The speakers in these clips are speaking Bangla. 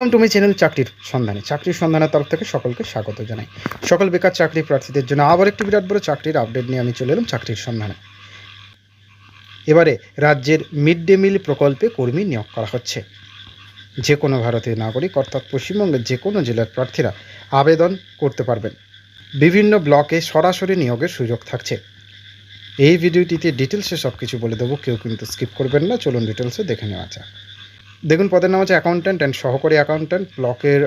তুমি চ্যানেল চাকরির সন্ধানে চাকরির সন্ধানের তরফ থেকে সকলকে স্বাগত জানাই। সকল বেকার চাকরি প্রার্থীদের জন্য আবার একটি বিরাট বড় চাকরির আপডেট নিয়ে আমি চলে এলাম চাকরির সন্ধানে এবারে রাজ্যের মিড ডে মিল প্রকল্পে কর্মী নিয়োগ করা হচ্ছে। যে কোনো ভারতীয় নাগরিক, অর্থাৎ পশ্চিমবঙ্গের যে কোনো জেলার প্রার্থীরা আবেদন করতে পারবেন। বিভিন্ন ব্লকে সরাসরি নিয়োগের সুযোগ থাকছে। এই ভিডিওটিতে ডিটেলসে সব কিছু বলে দেবো, কেউ কিন্তু স্কিপ করবেন না। চলুন ডিটেলসে দেখে নেওয়া যাক। দেখুন, পদের নাম হচ্ছে অ্যাকাউন্ট্যান্ট অ্যান্ড সহকারী অ্যাকাউন্ট্যান্ট ব্লকের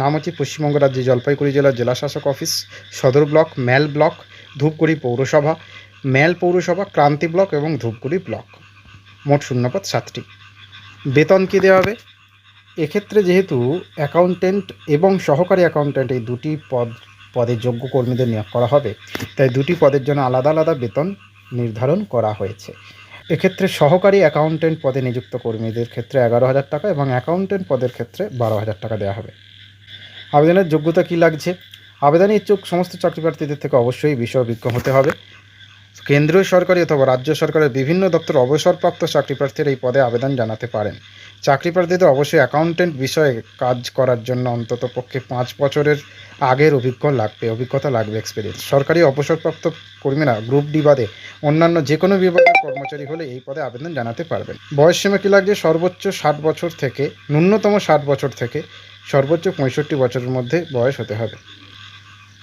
নাম হচ্ছে পশ্চিমবঙ্গ রাজ্যে জলপাইগুড়ি জেলার জেলা শাসক অফিস, সদর ব্লক, ম্যাল ব্লক, ধূপগুড়ি পৌরসভা। ম্যাল পৌরসভা, ক্রান্তি ব্লক এবং ধূপগুড়ি ব্লক। মোট শূন্যপদ সাতটি। বেতন কী দেওয়া হবে? এক্ষেত্রে যেহেতু অ্যাকাউন্ট্যান্ট এবং সহকারী অ্যাকাউন্ট্যান্ট এই দুটি পদ পদের যোগ্য কর্মীদের নিয়োগ করা হবে, তাই দুটি পদের জন্য আলাদা আলাদা বেতন নির্ধারণ করা হয়েছে। এক্ষেত্রে সহকারী অ্যাকাউন্টেন্ট পদে নিযুক্ত কর্মীদের ক্ষেত্রে এগারো হাজার টাকা এবং অ্যাকাউন্টেন্ট পদের ক্ষেত্রে বারো হাজার টাকা দেওয়া হবে। আবেদনের যোগ্যতা কী লাগছে? আবেদনে ইচ্ছুক সমস্ত চাকরিপ্রার্থীদের থেকে অবশ্যই বিষয় অভিজ্ঞ হতে হবে। কেন্দ্রীয় সরকারি অথবা রাজ্য সরকারের বিভিন্ন দপ্তর অবসরপ্রাপ্ত চাকরি প্রার্থীরা এই পদে আবেদন জানাতে পারেন। চাকরি প্রার্থীদের অবশ্যই অ্যাকাউন্টেন্ট বিষয়ে কাজ করার জন্য অন্তত পক্ষে পাঁচ বছরের আগের অভিজ্ঞ লাগবে, অভিজ্ঞতা লাগবে এক্সপিরিয়েন্স সরকারি অবসরপ্রাপ্ত কর্মীরা গ্রুপ ডি বাদে অন্যান্য যে কোনো বিভাগের কর্মচারী হলে এই পদে আবেদন জানাতে পারবেন। বয়স সীমা কী লাগছে? সর্বোচ্চ ষাট বছর থেকে, ন্যূনতম ষাট বছর থেকে সর্বোচ্চ পঁয়ষট্টি বছরের মধ্যে বয়স হতে হবে।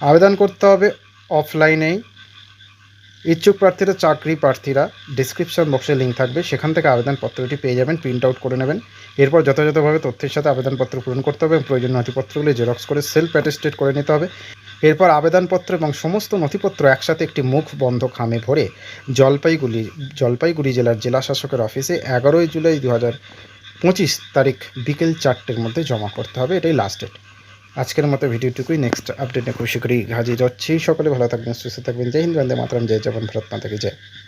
আবেদন করতে হবে অফলাইনেই ইচ্ছুক প্রার্থীরা, চাকরি প্রার্থীরা ডিসক্রিপশন বক্সে লিঙ্ক থাকবে। সেখান থেকে আবেদনপত্রটি পেয়ে যাবেন প্রিন্ট আউট করে নেবেন। এরপর যথাযথভাবে তথ্যের সাথে আবেদনপত্র পূরণ করতে হবে এবং প্রয়োজনীয় নথিপত্রগুলি জেরক্স করে সেলফ অ্যাটেস্টেড করে নিতে হবে। এরপর আবেদনপত্র এবং সমস্ত নথিপত্র একসাথে একটি মুখ বন্ধ খামে ভরে জলপাইগুড়ি জলপাইগুড়ি জেলার জেলা শাসকের অফিসে এগারোই জুলাই দু পঁচিশ তারিখ বিকেল চারটের মধ্যে জমা করতে হবে। এটাই লাস্ট ডেট আজকের মতো ভিডিওটুকুই। নেক্সট আপডেট আপডেটে খুশি করি। হাজির হচ্ছি। সকলে ভালো থাকবেন, সুস্থ থাকবেন। জয় হিন্দ, বন্দে মাতরম। জয় জবান ভারত মাতাকে জয়।